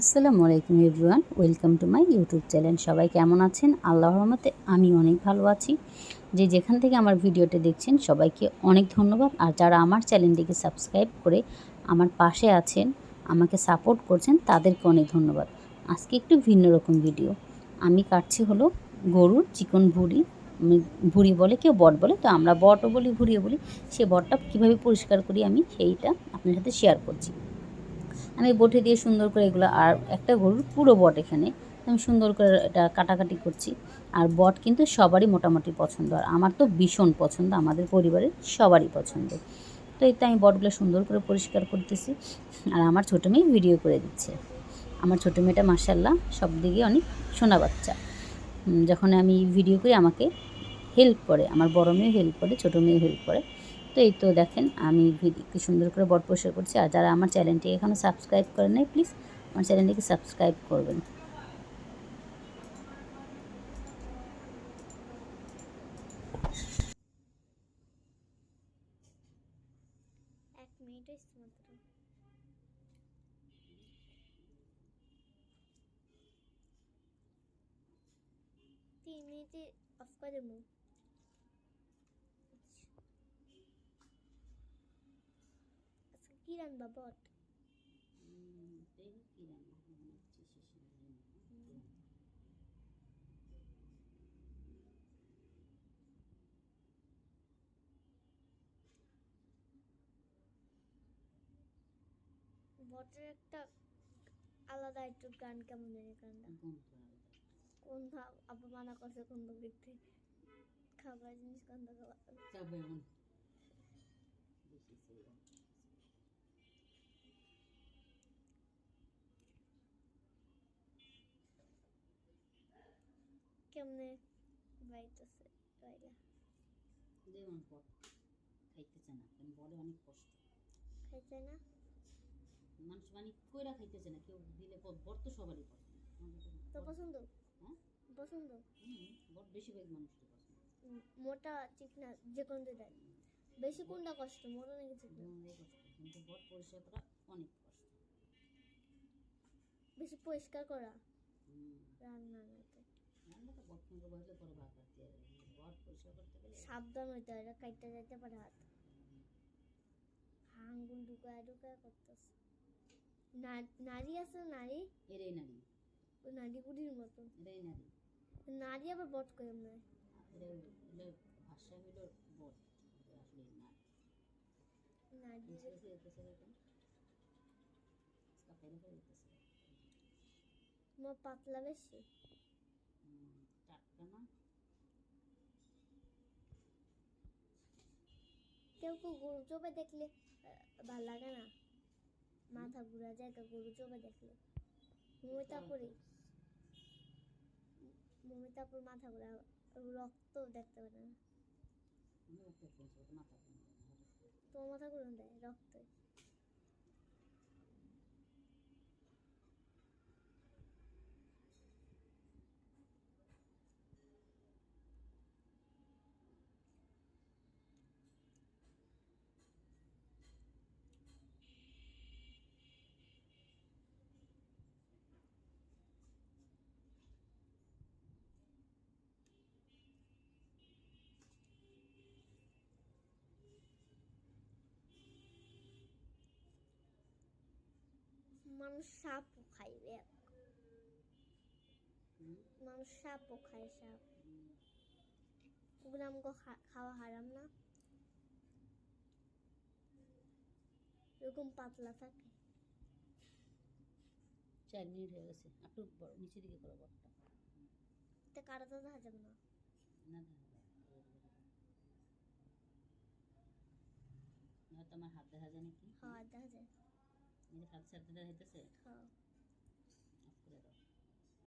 আসসালামু আলাইকুম everyone, welcome to my YouTube channel. সবাই কেমন আছেন? আল্লাহ রহমতে আমি অনেক ভালো আছি। যে যেখান থেকে আমার ভিডিওটি দেখছেন, সবাইকে অনেক ধন্যবাদ। আর যারা আমার চ্যানেলটিকে সাবস্ক্রাইব করে আমার পাশে আছেন, আমাকে সাপোর্ট করছেন, তাদেরকে অনেক ধন্যবাদ। আজকে একটু ভিন্ন রকম ভিডিও। আমি কাটছি হলো গরুর চিকন ভুড়ি। ভুড়ি বলে কেউ বট বলে, তো আমরা বটও বলি, ভুড়িও বলি। সে বটটা কীভাবে পরিষ্কার করি আমি সেইটা আপনার সাথে শেয়ার করছি। আমি বটি দিয়ে সুন্দর করে এগুলো আর একটা গরুর পুরো বট এখানে। আমি সুন্দর করে এটা কাটাকাটি করছি। আর বট কিন্তু সবারই মোটামুটি পছন্দ। আর আমার তো ভীষণ পছন্দ। আমাদের পরিবারের সবারই পছন্দ। তো এই তো আমি বটগুলো সুন্দর করে পরিষ্কার করতেছি। আর আমার ছোটো মেয়ে ভিডিও করে দিচ্ছে। আমার ছোটো মেয়েটা মাসাল্লাহ সব দিকে অনেক সোনা বাচ্চা। যখন আমি ভিডিও করি, আমাকে হেল্প করে। আমার বড় মেয়ে হেল্প করে, ছোটো মেয়ে হেল্প করে। তো এই তো দেখেন, আমি কি সুন্দর করে বট পরিষ্কার করছি। আর যারা আমার চ্যানেলটি এখনও সাবস্ক্রাইব করেন নাই, প্লিজ আমার চ্যানেলটিকে সাবস্ক্রাইব করবেন। তিন অফ করে কি রান্না বট বটের একটা আলাদা একটু গান কেমন জানি গানটা? কোন আবার মানা করছে কোন দিক খাবার জিনিস গন্ধ খাওয়া কেমনে বাইতেছে বাইলা খাইতেছে না কারণ বলে অনেক কষ্ট খাইছে না মানুষ মানে কইরা খাইতেছে না কেউ দিলে ব- বট তো সবারই পছন্দ তো পছন্দ হ্যাঁ? পছন্দ বট বেশিরভাগ মানুষের পছন্দ মোটা চিকনা যে কোনটা বেশি কোনটা কষ্ট মোটা নাকি চিকনা কষ্ট কিন্তু পরিষ্কার করা অনেক কষ্ট বেশি পরিষ্কার করা হুম, রান্না নাতে রান্না তো বট সঙ্গে বসলে পরে ভাত রাখতে হবে বট পরিষ্কার করতে গেলে সাবধান হইতে হয় এটা যাইতে পারে হাত। আঙ্গুল ঢুকায় ঢুকায় করতেছে। নারী আছে নারী? এরাই নারী। ওই নারী বুড়ির মতো। এরাই নারী। নারী আবার বট করে এরা এরা ভাষা হইল বট আসলে নারী। নারী পাতলা বেশি? না? কেউ কেউ গরু চোপে দেখলে ভালো লাগে না। মাথা ঘুরা যায় গরু চোপে দেখলে। মমিতাপুরি। মমিতাপুর মাথা ঘুরা রক্ত দেখতে পারে না। তোমার মাথা ঘুরন দেয় রক্ত? মানুষ সাপও খাইবে। মানুষ সাপও খায় সাপ ওগুলো আমাকে খাওয়া হারাম না। এরকম পাতলা থাকে। চার মিনিট হয়ে গেছে। একটু বড়- নিচের দিকে করো বটটা এটা কাটা তো দেখা যাবে না? না না তো হাত দেখা যায় নাকি? হ্যাঁ দেখা যায়। হাত সাথে দেখা হ্যাঁ